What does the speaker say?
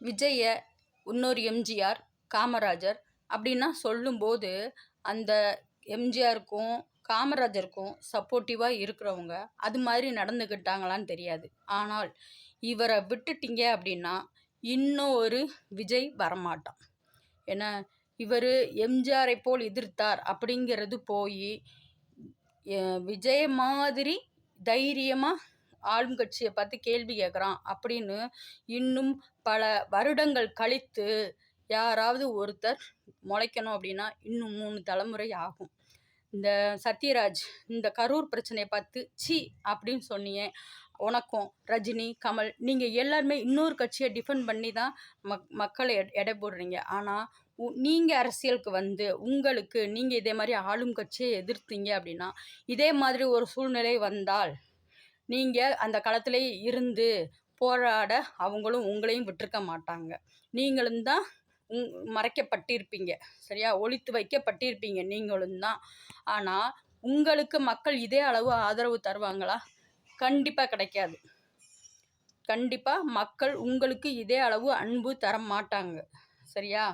விஜய இன்னொரு எம்ஜிஆர் காமராஜர் அப்படின்னா சொல்லும்போது அந்த எம்ஜிஆருக்கும் காமராஜருக்கும் சப்போர்ட்டிவாக இருக்கிறவங்க அது மாதிரி நடந்துக்கிட்டாங்களான்னு தெரியாது. ஆனால் இவரை விட்டுட்டீங்க அப்படின்னா இன்னொரு விஜய் வரமாட்டான். ஏன்னா இவர் எம்ஜிஆரை போல் எதிர்த்தார் அப்படிங்கிறது போய் விஜய் மாதிரி தைரியமாக ஆளும் கட்சியை பார்த்து கேள்வி கேட்குறான் அப்படின்னு இன்னும் பல வருடங்கள் கழித்து யாராவது ஒருத்தர் முளைக்கணும் அப்படின்னா இன்னும் மூணு தலைமுறை ஆகும். இந்த சத்யராஜ் இந்த கரூர் பிரச்சனையை பார்த்து சி அப்படின்னு சொன்னியே. உனக்கும் ரஜினி கமல் நீங்கள் எல்லாருமே இன்னொரு கட்சியை டிஃபெண்ட் பண்ணி தான் மக் மக்களை எடை எடை போடுறீங்க. ஆனால் நீங்கள் அரசியலுக்கு வந்து உங்களுக்கு நீங்கள் இதே மாதிரி ஆளும் கட்சியை எதிர்த்தீங்க அப்படின்னா இதே மாதிரி ஒரு சூழ்நிலை வந்தால் நீங்கள் அந்த களத்திலே இருந்து போராட அவங்களும் உங்களையும் விட்டுருக்க மாட்டாங்க. நீங்களும் தான் உங் மறைக்கப்பட்டிருப்பீங்க. சரியா? ஒழித்து வைக்கப்பட்டிருப்பீங்க. நீங்களும் தான். ஆனால் உங்களுக்கு மக்கள் இதே அளவு ஆதரவு தருவாங்களா? கண்டிப்பாக கிடைக்காது. கண்டிப்பாக மக்கள் உங்களுக்கு இதே அளவு அன்பு தர மாட்டாங்க சரியா?